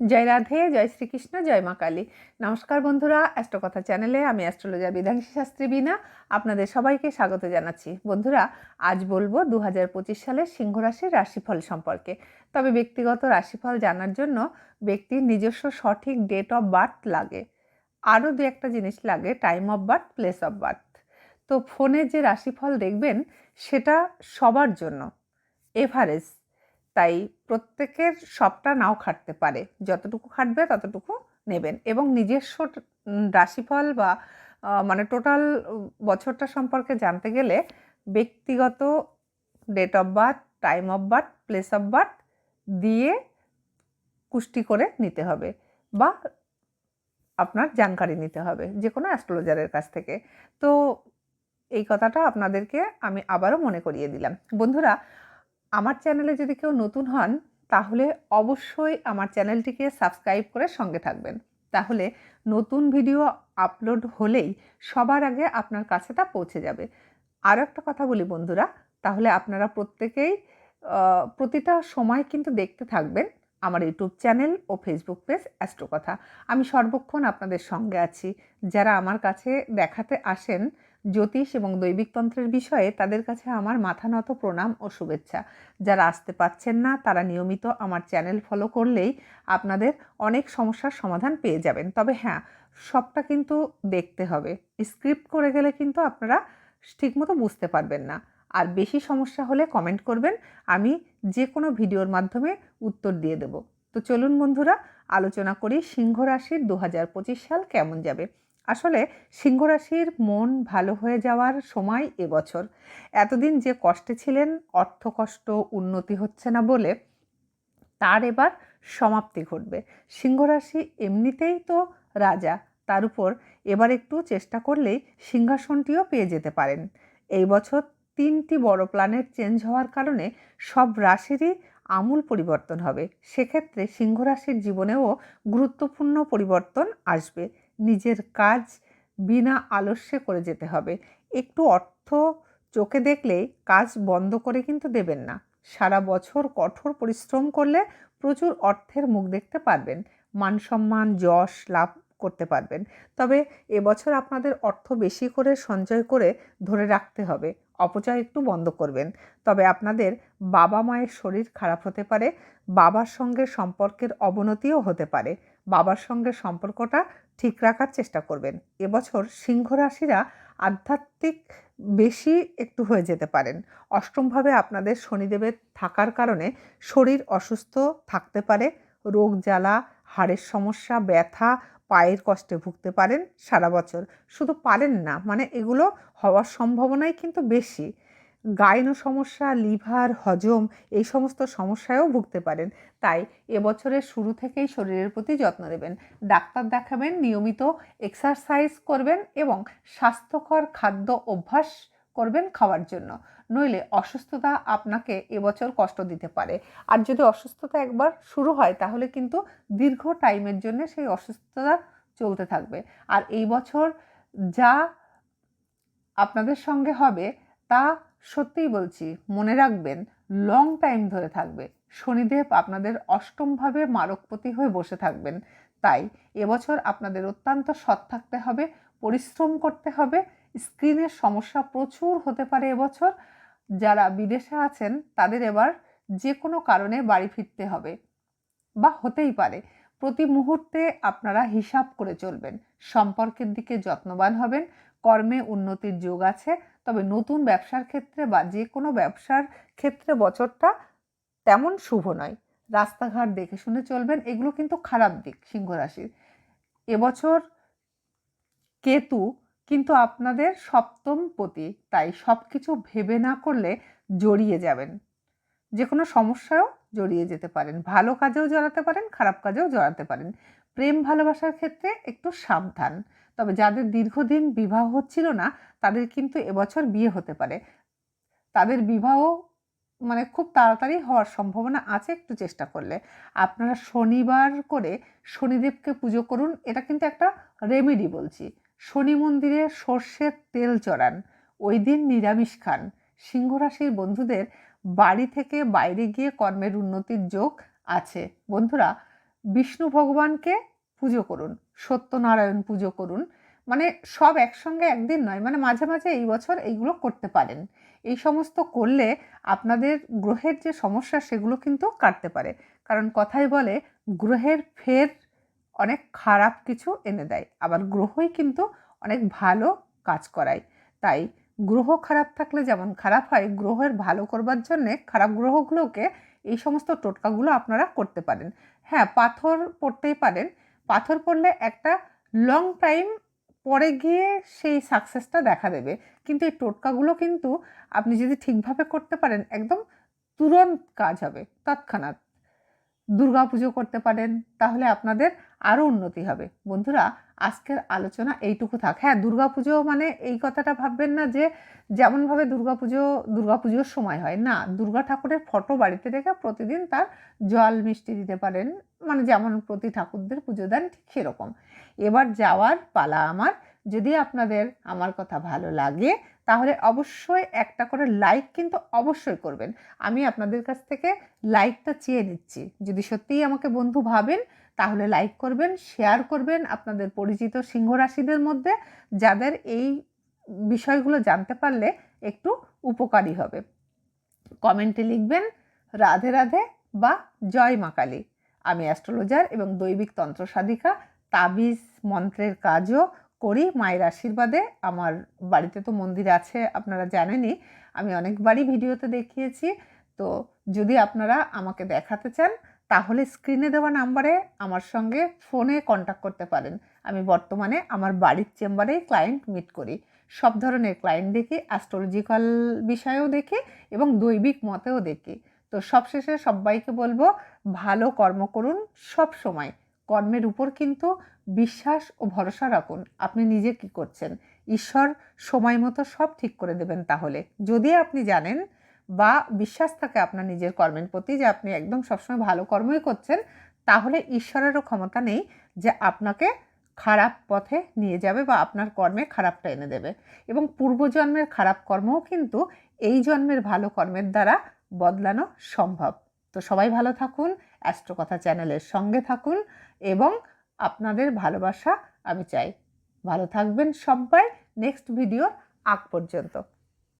জয় রাধে, জয় শ্রীকৃষ্ণ, জয় মা কালী। নমস্কার বন্ধুরা, অ্যাস্ট্রোকথা চ্যানেলে আমি অ্যাস্ট্রোলজার বিধাংশী শাস্ত্রী বিনা আপনাদের সবাইকে স্বাগত জানাচ্ছি। বন্ধুরা, আজ বলব দু হাজার পঁচিশ সালের সিংহ রাশির রাশিফল সম্পর্কে। তবে ব্যক্তিগত রাশিফল জানার জন্য ব্যক্তির নিজস্ব সঠিক ডেট অফ বার্থ লাগে। আরও দু একটা জিনিস লাগে time of birth place of birth তো ফোনে যে রাশিফল দেখবেন, সেটা সবার জন্য। এভারেজ তাই প্রত্যেকের সবটা নাও খাটতে পারে। যতটুকু খাটবে ততটুকু নেবেন এবং নিজস্ব রাশিফল বা মানে টোটাল বছরটা সম্পর্কে জানতে গেলে ব্যক্তিগত date of birth, time of birth, place of birth দিয়ে কুষ্টি করে নিতে হবে বা আপনার জানকারি নিতে হবে যে কোনো অ্যাস্ট্রোলজারের কাছ থেকে। তো এই কথাটা আপনাদেরকে আমি আবারও মনে করিয়ে দিলাম। বন্ধুরা আমার চ্যানেলে যদি কেউ নতুন হন, তাহলে অবশ্যই আমার চ্যানেলটিকে সাবস্ক্রাইব করে সঙ্গে থাকবেন। তাহলে নতুন ভিডিও আপলোড হলেই সবার আগে আপনার কাছে তা পৌঁছে যাবে। আরও একটা কথা বলি বন্ধুরা, তাহলে আপনারা প্রত্যেকেই প্রতিটা সময় কিন্তু দেখতে থাকবেন আমার ইউটিউব চ্যানেল ও ফেসবুক পেজ অ্যাস্ট্রো কথা। আমি সর্বক্ষণ আপনাদের সঙ্গে আছি। যারা আমার কাছে দেখাতে আসেন জ্যোতিষ এবং দৈবিকতন্ত্রের বিষয়ে তাদের কাছে আমার মাথা নত প্রণাম ও শুভেচ্ছা। যারা আসতে পাচ্ছেন না, তারা নিয়মিত আমার চ্যানেল ফলো করলেই আপনাদের অনেক সমস্যার সমাধান পেয়ে যাবেন। তবে হ্যাঁ সবটা কিন্তু দেখতে হবে। স্ক্রিপ্ট করে গেলে কিন্তু আপনারা ঠিকমতো বুঝতে পারবেন না। আর বেশি সমস্যা হলে কমেন্ট করবেন, আমি যে কোনো ভিডিওর মাধ্যমে উত্তর দিয়ে দেব। তো চলুন বন্ধুরা, আলোচনা করি সিংহ রাশির দু হাজার পঁচিশ সাল কেমন যাবে। আসলে সিংহরাশির মন ভালো হয়ে যাওয়ার সময় এবছর এতদিন যে কষ্টে ছিলেন, অর্থ কষ্ট, উন্নতি হচ্ছে না বলে তার এবার সমাপ্তি ঘটবে। সিংহরাশি এমনিতেই তো রাজা, তার উপর এবার একটু চেষ্টা করলেই সিংহাসনটিও পেয়ে যেতে পারেন। এই বছর তিনটি বড় প্ল্যানের চেঞ্জ হওয়ার কারণে সব রাশিরই আমূল পরিবর্তন হবে। সেক্ষেত্রে সিংহরাশির জীবনেও গুরুত্বপূর্ণ পরিবর্তন আসবে। নিজের কাজ বিনা আলস্যে করে যেতে হবে। একটু অর্থ চোখে দেখলেই কাজ বন্ধ করে কিন্তু দেবেন না। সারা বছর কঠোর পরিশ্রম করলে প্রচুর অর্থের মুখ দেখতে পারবেন। মান সম্মান, যশ লাভ করতে পারবেন। তবে এবছর আপনাদের অর্থ বেশি করে সঞ্চয় করে ধরে রাখতে হবে। অপচয় একটু বন্ধ করবেন। তবে আপনাদের বাবা মায়ের শরীর খারাপ হতে পারে। বাবার সঙ্গে সম্পর্কের অবনতিও হতে পারে। বাবার সঙ্গে সম্পর্কটা ঠিক রাখার চেষ্টা করবেন। এবছর সিংহ রাশিরা আধ্যাত্মিক বেশি একটু হয়ে যেতে পারেন। অষ্টমভাবে আপনাদের শনিদেবের থাকার কারণে শরীর অসুস্থ থাকতে পারে, রোগ জ্বালা, হাড়ের সমস্যা, ব্যথা, পায়ের কষ্টে ভুগতে পারেন সারা বছর। শুধু পারেন না মানে এগুলো হওয়ার সম্ভাবনাই কিন্তু বেশি। গাইনো সমস্যা, লিভার, হজম এই সমস্ত সমস্যায়ও ভুগতে পারেন। তাই এবছরের শুরু থেকেই শরীরের প্রতি যত্ন নেবেন। ডাক্তার দেখাবেন, নিয়মিত এক্সারসাইজ করবেন এবং স্বাস্থ্যকর খাদ্য অভ্যাস করবেন খাওয়ার জন্য। নইলে অসুস্থতা আপনাকে এবছর কষ্ট দিতে পারে। আর যদি অসুস্থতা একবার শুরু হয়, তাহলে কিন্তু দীর্ঘ টাইমের জন্য সেই অসুস্থতা চলতে থাকবে। আর এই বছর যা আপনাদের সঙ্গে হবে, তা সত্যিই বলছি, মনে রাখবেন লং টাইম ধরে থাকবে। শনিদেব আপনাদের অষ্টমভাবে মারকপতি হয়ে বসে থাকবেন। তাই এবছর আপনাদের অত্যন্ত সৎ থাকতে হবে, পরিশ্রম করতে হবে। স্ক্রিনের সমস্যা প্রচুর হতে পারে এবছর। যারা বিদেশে আছেন, তাদের এবার যে কোনো কারণে বাড়ি ফিরতে হবে। বা হতেই পারে। প্রতি মুহূর্তে আপনারা হিসাব করে চলবেন। সম্পর্কের দিকে যত্নবান হবেন। কর্মে উন্নতির যোগ আছে। তবে নতুন ব্যবসার ক্ষেত্রে বা যে কোনো ব্যবসার ক্ষেত্রে বছরটা তেমন শুভ নয়। রাস্তাঘাট দেখে শুনে চলবেন, এগুলো কিন্তু খারাপ দিক সিংহ রাশির। এবছর কেতু কিন্তু আপনাদের সপ্তম পতি, তাই সব কিছু ভেবে না করলে জড়িয়ে যাবেন। যে কোনো সমস্যায়ও জড়িয়ে যেতে পারেন। ভালো কাজেও জড়াতে পারেন, খারাপ কাজেও জড়াতে পারেন। প্রেম ভালোবাসার ক্ষেত্রে একটু সাবধান। তবে যাদের দীর্ঘদিন বিবাহ হচ্ছিল না, তাদের কিন্তু এবছর বিয়ে হতে পারে। তাদের বিবাহ মানে খুব তাড়াতাড়ি হওয়ার সম্ভাবনা আছে একটু চেষ্টা করলে। আপনারা শনিবার করে শনিদেবকে পুজো করুন, এটা কিন্তু একটা রেমেডি বলছি। শনি মন্দিরে সর্ষের তেল চড়ান, ওই দিন নিরামিষ খান। সিংহ রাশির বন্ধুদের বাড়ি থেকে বাইরে গিয়ে কর্মের উন্নতির যোগ আছে। বন্ধুরা বিষ্ণু ভগবানকে পুজো করুন, সত্যনারায়ণ পুজো করুন। মানে সব একসঙ্গে একদিন নয় মানে মাঝে মাঝে এই বছর এইগুলো করতে পারেন। এই সমস্ত করলে আপনাদের গ্রহের যে সমস্যা সেগুলো কিন্তু কাটতে পারে। কারণ কথাই বলে, গ্রহের ফের অনেক খারাপ কিছু এনে দেয়। আবার গ্রহই কিন্তু অনেক ভালো কাজ করায়। তাই গ্রহ খারাপ থাকলে যেমন খারাপ হয়, গ্রহের ভালো করবার জন্যে খারাপ গ্রহগুলোকে এই সমস্ত টোটকাগুলো আপনারা করতে পারেন। হ্যাঁ পাথর পড়তেই পারেন। পাথর পড়লে একটা লং টাইম পরে গিয়ে সেই সাকসেসটা দেখা দেবে। কিন্তু এই টোটকাগুলো কিন্তু আপনি যদি ঠিকভাবে করতে পারেন, একদম তুরন্ত কাজ হবে, তৎক্ষণাৎ। দুর্গা পুজো করতে পারেন, তাহলে আপনাদের আরও উন্নতি হবে। বন্ধুরা, আজকের আলোচনা এইটুকু থাক। হ্যাঁ দুর্গা পুজো মানে এই কথাটা ভাববেন না যে যেমনভাবে দুর্গা পুজো, দুর্গা পুজোর সময় হয়। না, দুর্গা ঠাকুরের ফটো বাড়িতে রেখে প্রতিদিন তার জল মিষ্টি দিতে পারেন। মানে যেমন প্রতি ঠাকুরদের পুজো দেন, ঠিক সেরকম। এবার যাওয়ার পালা আমার। যদি আপনাদের আমার কথা ভালো লাগে তাহলে অবশ্যই একটা করে লাইক কিন্তু অবশ্যই করবেন। আমি আপনাদের কাছ থেকে লাইকটা চেয়ে নিচ্ছি। যদি সত্যিই আমাকে বন্ধু ভাবেন, তাহলে লাইক করবেন শেয়ার করবেন আপনাদের পরিচিত সিংহ রাশিদের মধ্যে, যাদের এই বিষয়গুলো জানতে পারলে একটু উপকারী হবে। কমেন্টে লিখবেন, রাধে রাধে বা জয় মা কালী আমি অ্যাস্ট্রোলজার এবং দৈবিক তন্ত্র সাধিকা, তাবিজ মন্ত্রের কাজও করি মায়ের আশীর্বাদে। আমার বাড়িতে তো মন্দির আছে, আপনারা জানেনই। আমি অনেকবারই ভিডিওতে দেখিয়েছি। তো যদি আপনারা আমাকে দেখাতে চান, তাহলে স্ক্রিনে দেওয়া নাম্বারে আমার সঙ্গে ফোনে কন্ট্যাক্ট করতে পারেন। আমি বর্তমানে আমার বাড়ির চেম্বারে ক্লায়েন্ট মিট করি। সব ধরনের ক্লায়েন্ট দেখি অ্যাস্ট্রোলজিক্যাল বিষয়েও দেখি এবং দৈবিক মতেও দেখি। তো সবশেষে সবাইকে বলব, ভালো কর্ম করুন সব সময়। কর্মের উপর কিন্তু বিশ্বাস ও ভরসা রাখুন। আপনি নিজে কি করছেন? ঈশ্বর সময় মতো সব ঠিক করে দেবেন তাহলে। যদি আপনি জানেন বা বিশ্বাস থাকে আপনার নিজের কর্মের প্রতি যে আপনি একদম সবসময় ভালো কর্মই করছেন, তাহলে ঈশ্বরেরও ক্ষমতা নেই যে আপনাকে খারাপ পথে নিয়ে যাবে বা আপনার কর্মে খারাপটা এনে দেবে। এবং পূর্বজন্মের খারাপ কর্মও কিন্তু এই জন্মের ভালো কর্মের দ্বারা বদলানো সম্ভব। তো সবাই ভালো থাকুন অ্যাস্ট্রোকথা চ্যানেলের সঙ্গে থাকুন। এবং আপনাদের ভালোবাসা আমি চাই। ভালো থাকবেন সবাই। নেক্সট ভিডিও আগ পর্যন্ত।